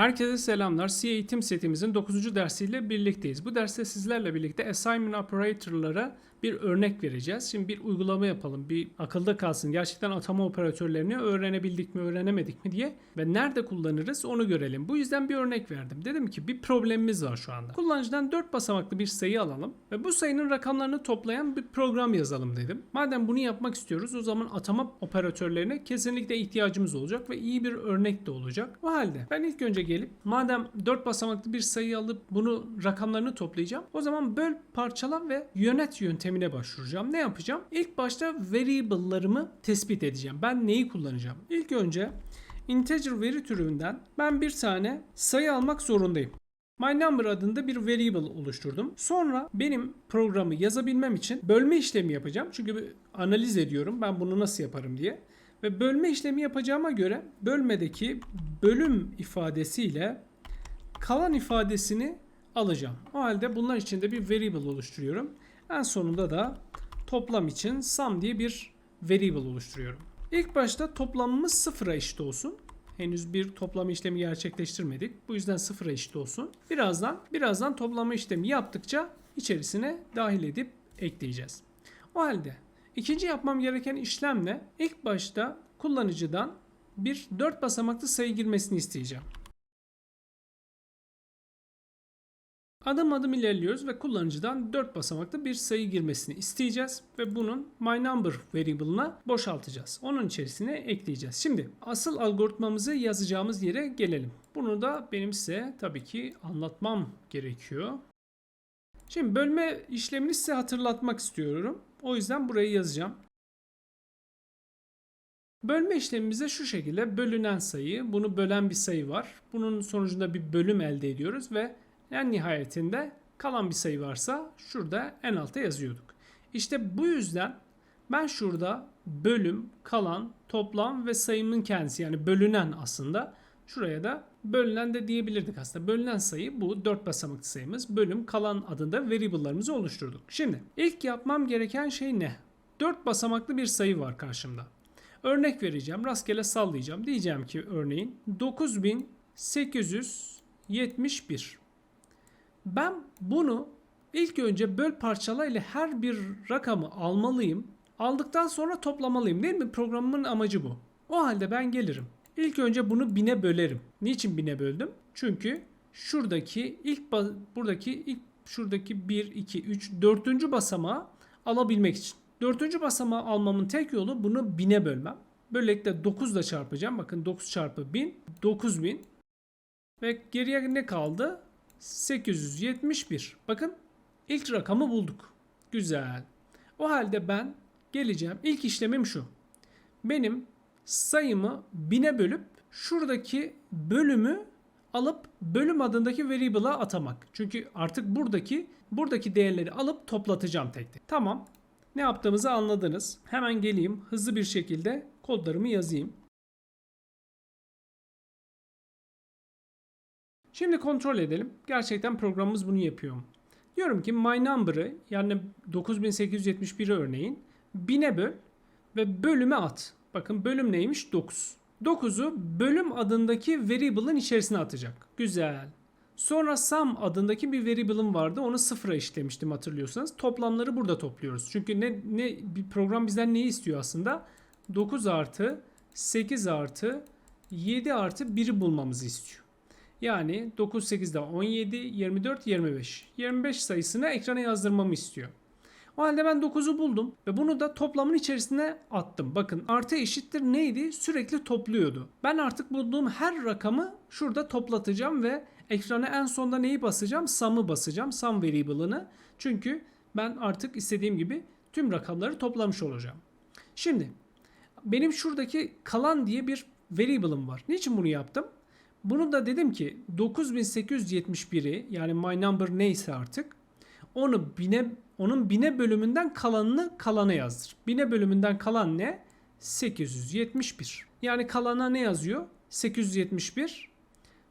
Herkese selamlar. C eğitim setimizin 9. dersiyle birlikteyiz. Bu derste sizlerle birlikte assignment operator'lara bir örnek vereceğiz. Şimdi bir uygulama yapalım. Bir akılda kalsın. Gerçekten atama operatörlerini öğrenebildik mi, öğrenemedik mi diye ve nerede kullanırız onu görelim. Bu yüzden bir örnek verdim. Dedim ki bir problemimiz var şu anda. Kullanıcıdan 4 basamaklı bir sayı alalım ve bu sayının rakamlarını toplayan bir program yazalım dedim. Madem bunu yapmak istiyoruz o zaman atama operatörlerine kesinlikle ihtiyacımız olacak ve iyi bir örnek de olacak. O halde ben ilk önce gelip madem 4 basamaklı bir sayı alıp bunu rakamlarını toplayacağım. O zaman böl, parçala ve yönet yöntemine başvuracağım. Ne yapacağım? İlk başta variable'larımı tespit edeceğim. Ben neyi kullanacağım? İlk önce integer veri türünden ben bir tane sayı almak zorundayım. My number adında bir variable oluşturdum. Sonra benim programı yazabilmem için bölme işlemi yapacağım. Çünkü analiz ediyorum ben bunu nasıl yaparım diye. Ve bölme işlemi yapacağıma göre bölmedeki bölüm ifadesiyle kalan ifadesini alacağım. O halde bunlar için de bir variable oluşturuyorum. En sonunda da toplam için sum diye bir variable oluşturuyorum. İlk başta toplamımız sıfıra eşit olsun. Henüz bir toplama işlemi gerçekleştirmedik. Bu yüzden sıfıra eşit olsun. Birazdan birazdan toplama işlemi yaptıkça içerisine dahil edip ekleyeceğiz. O halde ikinci yapmam gereken işlemle ilk başta kullanıcıdan bir 4 basamaklı sayı girmesini isteyeceğim. Adım adım ilerliyoruz ve kullanıcıdan 4 basamaklı bir sayı girmesini isteyeceğiz ve bunun my number variable'ına boşaltacağız. Onun içerisine ekleyeceğiz. Şimdi asıl algoritmamızı yazacağımız yere gelelim. Bunu da benim size tabii ki anlatmam gerekiyor. Şimdi bölme işlemini size hatırlatmak istiyorum. O yüzden burayı yazacağım. Bölme işlemimize şu şekilde bölünen sayı, bunu bölen bir sayı var. Bunun sonucunda bir bölüm elde ediyoruz ve en nihayetinde kalan bir sayı varsa şurada en alta yazıyorduk. İşte bu yüzden ben şurada bölüm, kalan, toplam ve sayımın kendisi yani bölünen aslında şuraya da bölünen de diyebilirdik aslında. Bölünen sayı bu 4 basamaklı sayımız. Bölüm kalan adında variable'larımızı oluşturduk. Şimdi ilk yapmam gereken şey ne? 4 basamaklı bir sayı var karşımda. Örnek vereceğim. Rastgele sallayacağım. Diyeceğim ki örneğin 9871. Ben bunu ilk önce böl parçala ile her bir rakamı almalıyım. Aldıktan sonra toplamalıyım değil mi? Programımın amacı bu. O halde ben gelirim. İlk önce bunu bine bölerim. Niçin bine böldüm? Çünkü şuradaki ilk buradaki ilk şuradaki 1 2 3 4. basamağı alabilmek için. Dördüncü basamağı almamın tek yolu bunu bine bölmem. Böylelikle 9 ile çarpacağım. Bakın 9 çarpı 1000 9000 ve geriye ne kaldı? 871. Bakın ilk rakamı bulduk. Güzel. O halde ben geleceğim. İlk işlemim şu. Benim sayımı bine bölüp şuradaki bölümü alıp bölüm adındaki variable'a atamak. Çünkü artık buradaki buradaki değerleri alıp toplatacağım tek tek. Tamam. Ne yaptığımızı anladınız. Hemen geleyim hızlı bir şekilde kodlarımı yazayım. Şimdi kontrol edelim. Gerçekten programımız bunu yapıyor mu? Diyorum ki my number'ı yani 9871'i örneğin 1000'e böl ve bölüme at. Bakın bölüm neymiş? 9. 9'u bölüm adındaki variable'ın içerisine atacak. Güzel. Sonra sum adındaki bir variable'ım vardı. Onu sıfıra işlemiştim hatırlıyorsanız. Toplamları burada topluyoruz. Çünkü ne, ne bir program bizden neyi istiyor aslında? 9 artı 8 artı 7 artı 1'i bulmamızı istiyor. Yani 9, 8 daha 17, 24, 25. 25 sayısını ekrana yazdırmamı istiyor. O halde ben 9'u buldum ve bunu da toplamın içerisine attım. Bakın artı eşittir neydi? Sürekli topluyordu. Ben artık bulduğum her rakamı şurada toplatacağım ve ekrana en sonda neyi basacağım? Sum'ı basacağım. Sum variable'ını. Çünkü ben artık istediğim gibi tüm rakamları toplamış olacağım. Şimdi benim şuradaki kalan diye bir variable'ım var. Niçin bunu yaptım? Bunu da dedim ki 9871'i yani my number neyse artık onu bine onun bine bölümünden kalanını kalana yazdır. Bine bölümünden kalan ne? 871. Yani kalana ne yazıyor? 871.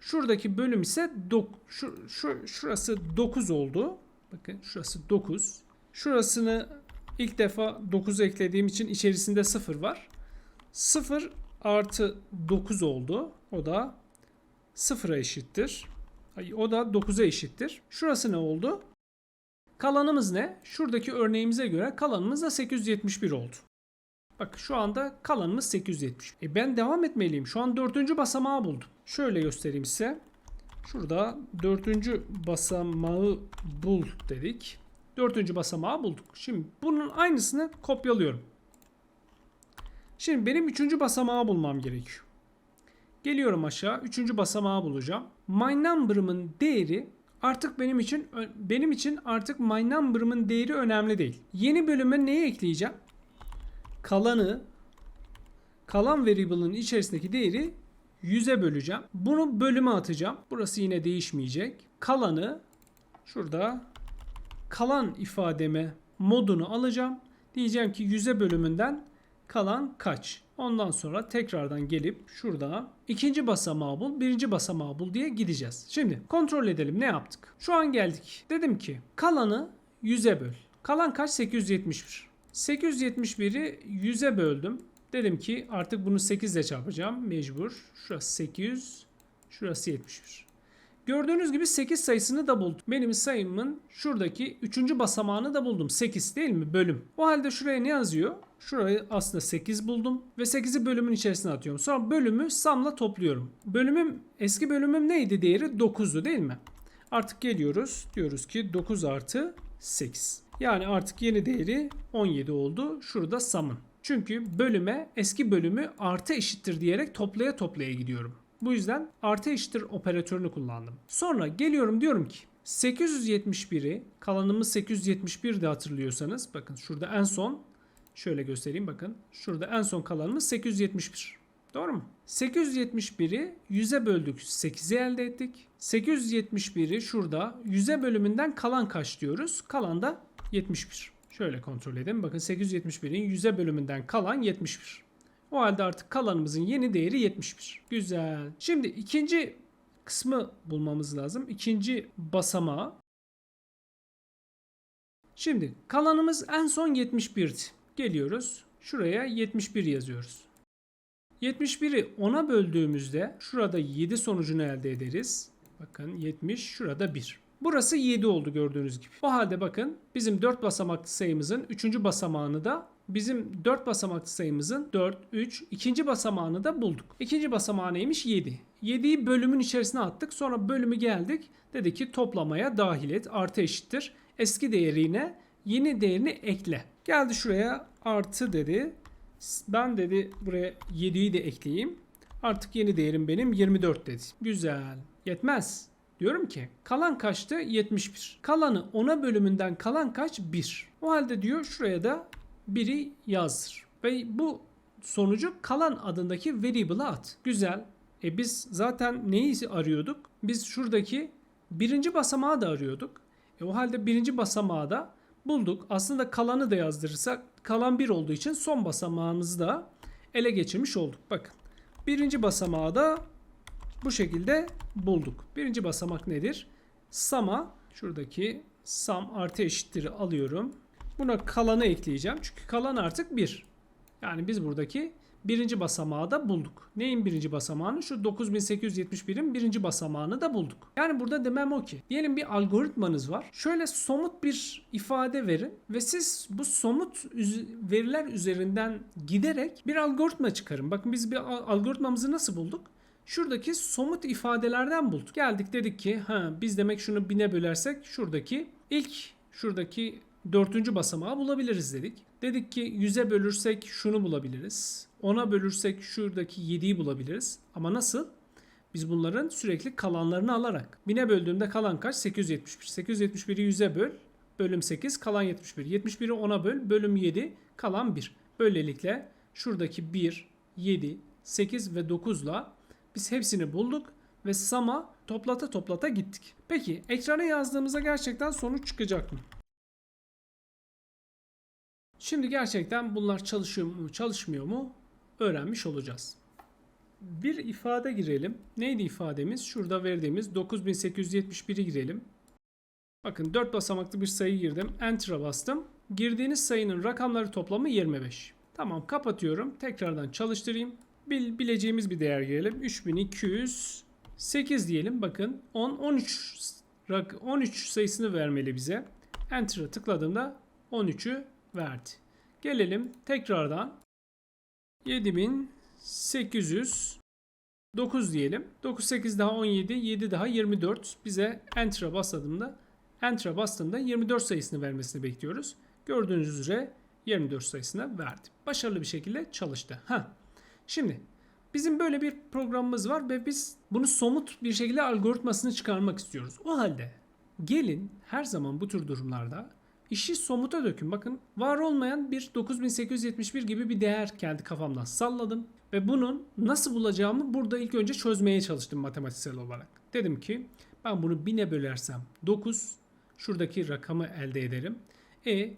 Şuradaki bölüm ise dok, şu, şu, şurası 9 oldu. Bakın şurası 9. Şurasını ilk defa 9 eklediğim için içerisinde 0 var. 0 artı 9 oldu. O da 0'a eşittir. O da 9'a eşittir. Şurası ne oldu? Kalanımız ne? Şuradaki örneğimize göre kalanımız da 871 oldu. Bak şu anda kalanımız 870. E ben devam etmeliyim. Şu an dördüncü basamağı buldum. Şöyle göstereyim size. Şurada dördüncü basamağı bul dedik. Dördüncü basamağı bulduk. Şimdi bunun aynısını kopyalıyorum. Şimdi benim üçüncü basamağı bulmam gerekiyor. Geliyorum aşağı. Üçüncü basamağı bulacağım. My number'ımın değeri artık benim için benim için artık my number'ımın değeri önemli değil. Yeni bölüme neyi ekleyeceğim? Kalanı kalan variable'ın içerisindeki değeri 100'e böleceğim. Bunu bölüme atacağım. Burası yine değişmeyecek. Kalanı şurada kalan ifademe modunu alacağım. Diyeceğim ki 100'e bölümünden kalan kaç? Ondan sonra tekrardan gelip şurada ikinci basamağı bul, birinci basamağı bul diye gideceğiz. Şimdi kontrol edelim ne yaptık? Şu an geldik. Dedim ki kalanı 100'e böl. Kalan kaç? 871. 871'i 100'e böldüm. Dedim ki artık bunu 8 ile çarpacağım. Mecbur. Şurası 800. Şurası 71. Gördüğünüz gibi 8 sayısını da buldum. Benim sayımın şuradaki 3. basamağını da buldum. 8 değil mi? Bölüm. O halde şuraya ne yazıyor? Şurayı aslında 8 buldum ve 8'i bölümün içerisine atıyorum. Sonra bölümü samla topluyorum. Bölümüm eski bölümüm neydi değeri? 9'du değil mi? Artık geliyoruz. Diyoruz ki 9 artı 8. Yani artık yeni değeri 17 oldu. Şurada samın. Çünkü bölüme eski bölümü artı eşittir diyerek toplaya toplaya gidiyorum. Bu yüzden artı eşittir operatörünü kullandım. Sonra geliyorum diyorum ki 871'i kalanımız 871 de hatırlıyorsanız bakın şurada en son şöyle göstereyim bakın. Şurada en son kalanımız 871. Doğru mu? 871'i 100'e böldük 8'i elde ettik. 871'i şurada 100'e bölümünden kalan kaç diyoruz? Kalan da 71. Şöyle kontrol edelim. Bakın 871'in 100'e bölümünden kalan 71. O halde artık kalanımızın yeni değeri 71. Güzel. Şimdi ikinci kısmı bulmamız lazım. İkinci basamağı. Şimdi kalanımız en son 71'di. Geliyoruz. Şuraya 71 yazıyoruz. 71'i 10'a böldüğümüzde şurada 7 sonucunu elde ederiz. Bakın 70 şurada 1. Burası 7 oldu gördüğünüz gibi. O halde bakın bizim 4 basamaklı sayımızın 3. basamağını da bizim 4 basamaklı sayımızın 4, 3, ikinci basamağını da bulduk. İkinci basamağı neymiş? 7. 7'yi bölümün içerisine attık. Sonra bölümü geldik. Dedi ki toplamaya dahil et. Artı eşittir. Eski değerine yeni değerini ekle. Geldi şuraya artı dedi. Ben dedi buraya 7'yi de ekleyeyim. Artık yeni değerim benim 24 dedi. Güzel. Yetmez. Diyorum ki kalan kaçtı? 71. Kalanı 10'a bölümünden kalan kaç? 1. O halde diyor şuraya da 1'i yazdır. Ve bu sonucu kalan adındaki variable'a at. Güzel. E biz zaten neyi arıyorduk? Biz şuradaki birinci basamağı da arıyorduk. E o halde birinci basamağı da bulduk. Aslında kalanı da yazdırırsak kalan 1 olduğu için son basamağımızı da ele geçirmiş olduk. Bakın birinci basamağı da bu şekilde bulduk. Birinci basamak nedir? Sam'a şuradaki sam artı eşittir'i alıyorum. Buna kalanı ekleyeceğim. Çünkü kalan artık 1. Yani biz buradaki birinci basamağı da bulduk. Neyin birinci basamağını? Şu 9871'in birinci basamağını da bulduk. Yani burada demem o ki. Diyelim bir algoritmanız var. Şöyle somut bir ifade verin ve siz bu somut veriler üzerinden giderek bir algoritma çıkarın. Bakın biz bir algoritmamızı nasıl bulduk? Şuradaki somut ifadelerden bulduk. Geldik dedik ki ha biz demek şunu bine bölersek şuradaki ilk şuradaki dördüncü basamağı bulabiliriz dedik. Dedik ki 100'e bölürsek şunu bulabiliriz. 10'a bölürsek şuradaki 7'yi bulabiliriz. Ama nasıl? Biz bunların sürekli kalanlarını alarak. 1000'e böldüğümde kalan kaç? 871. 871'i 100'e böl. Bölüm 8 kalan 71. 71'i 10'a böl. Bölüm 7 kalan 1. Böylelikle şuradaki 1, 7, 8 ve 9'la biz hepsini bulduk ve sama toplata toplata gittik. Peki ekrana yazdığımızda gerçekten sonuç çıkacak mı? Şimdi gerçekten bunlar çalışıyor mu, çalışmıyor mu öğrenmiş olacağız. Bir ifade girelim. Neydi ifademiz? Şurada verdiğimiz 9871'i girelim. Bakın 4 basamaklı bir sayı girdim. Enter'a bastım. Girdiğiniz sayının rakamları toplamı 25. Tamam kapatıyorum. Tekrardan çalıştırayım. Bil, bileceğimiz bir değer girelim. 3200 8 diyelim. Bakın 10 13 rak 13 sayısını vermeli bize. Enter'a tıkladığımda 13'ü verdi. Gelelim tekrardan 7800 9 diyelim. 9 8 daha 17, 7 daha 24. Bize Enter'a bastığımda Enter'a bastığımda 24 sayısını vermesini bekliyoruz. Gördüğünüz üzere 24 sayısını verdi. Başarılı bir şekilde çalıştı. Ha. Şimdi bizim böyle bir programımız var ve biz bunu somut bir şekilde algoritmasını çıkarmak istiyoruz. O halde gelin her zaman bu tür durumlarda işi somuta dökün. Bakın var olmayan bir 9871 gibi bir değer kendi kafamdan salladım. Ve bunun nasıl bulacağımı burada ilk önce çözmeye çalıştım matematiksel olarak. Dedim ki ben bunu 1000'e bölersem 9 şuradaki rakamı elde ederim. E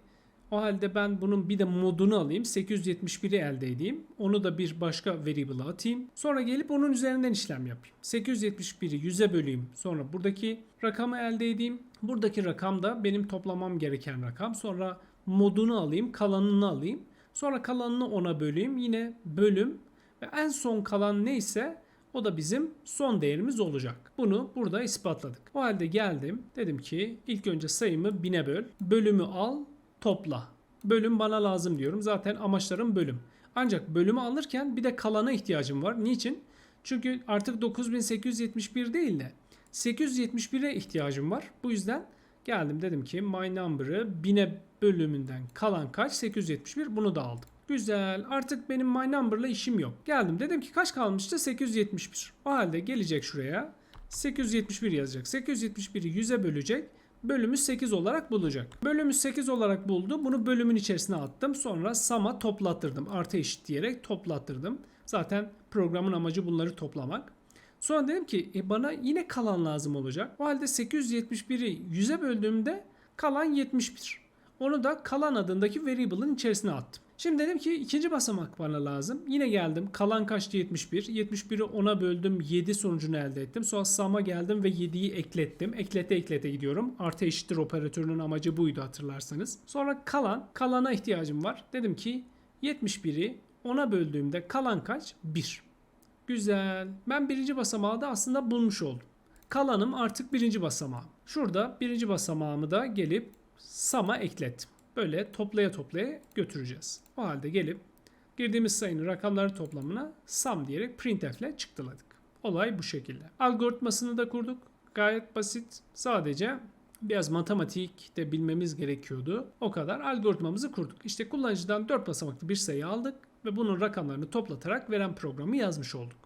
o halde ben bunun bir de modunu alayım. 871'i elde edeyim. Onu da bir başka variable'a atayım. Sonra gelip onun üzerinden işlem yapayım. 871'i 100'e böleyim. Sonra buradaki rakamı elde edeyim. Buradaki rakam da benim toplamam gereken rakam. Sonra modunu alayım, kalanını alayım. Sonra kalanını 10'a böleyim. Yine bölüm ve en son kalan neyse o da bizim son değerimiz olacak. Bunu burada ispatladık. O halde geldim. Dedim ki ilk önce sayımı 1000'e böl. Bölümü al, topla. Bölüm bana lazım diyorum. Zaten amaçlarım bölüm. Ancak bölümü alırken bir de kalana ihtiyacım var. Niçin? Çünkü artık 9871 değil de 871'e ihtiyacım var. Bu yüzden geldim dedim ki my number'ı 1000'e bölümünden kalan kaç? 871 bunu da aldım. Güzel. Artık benim my number'la işim yok. Geldim dedim ki kaç kalmıştı? 871. O halde gelecek şuraya. 871 yazacak. 871'i 100'e bölecek. Bölümü 8 olarak bulacak. Bölümü 8 olarak buldu. Bunu bölümün içerisine attım. Sonra sum'a toplattırdım. Artı eşit diyerek toplattırdım. Zaten programın amacı bunları toplamak. Sonra dedim ki e, bana yine kalan lazım olacak. O halde 871'i 100'e böldüğümde kalan 71. Onu da kalan adındaki variable'ın içerisine attım. Şimdi dedim ki ikinci basamak bana lazım. Yine geldim. Kalan kaçtı 71. 71'i 10'a böldüm. 7 sonucunu elde ettim. Sonra sum'a geldim ve 7'yi eklettim. Eklete eklete gidiyorum. Artı eşittir operatörünün amacı buydu hatırlarsanız. Sonra kalan. Kalana ihtiyacım var. Dedim ki 71'i 10'a böldüğümde kalan kaç? 1. Güzel. Ben birinci basamağı da aslında bulmuş oldum. Kalanım artık birinci basamağım. Şurada birinci basamağımı da gelip sum'a eklettim. Böyle toplaya toplaya götüreceğiz. O halde gelip girdiğimiz sayının rakamları toplamına sum diyerek printf ile çıktıladık. Olay bu şekilde. Algoritmasını da kurduk. Gayet basit. Sadece biraz matematik de bilmemiz gerekiyordu. O kadar algoritmamızı kurduk. İşte kullanıcıdan 4 basamaklı bir sayı aldık ve bunun rakamlarını toplatarak veren programı yazmış olduk.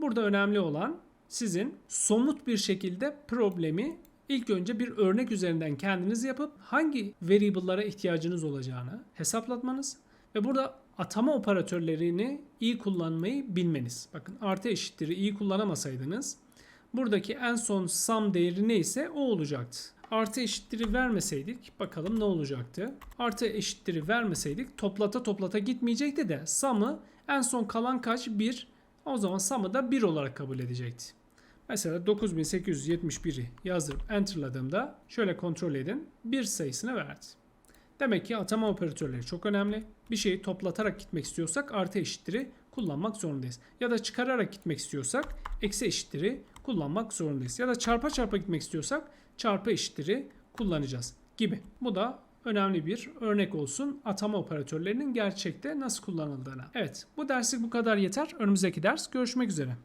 Burada önemli olan sizin somut bir şekilde problemi İlk önce bir örnek üzerinden kendiniz yapıp hangi variable'lara ihtiyacınız olacağını hesaplatmanız ve burada atama operatörlerini iyi kullanmayı bilmeniz. Bakın artı eşittir'i iyi kullanamasaydınız buradaki en son sum değeri neyse o olacaktı. Artı eşittir'i vermeseydik bakalım ne olacaktı. Artı eşittir'i vermeseydik toplata toplata gitmeyecekti de sum'ı en son kalan kaç? 1. O zaman sum'ı da 1 olarak kabul edecekti. Mesela 9871'i yazdırıp enterladığımda şöyle kontrol edin. Bir sayısını verdi. Demek ki atama operatörleri çok önemli. Bir şeyi toplatarak gitmek istiyorsak artı eşittir'i kullanmak zorundayız. Ya da çıkararak gitmek istiyorsak eksi eşittir'i kullanmak zorundayız. Ya da çarpa çarpa gitmek istiyorsak çarpı eşittir'i kullanacağız gibi. Bu da önemli bir örnek olsun atama operatörlerinin gerçekte nasıl kullanıldığına. Evet bu derslik bu kadar yeter. Önümüzdeki ders görüşmek üzere.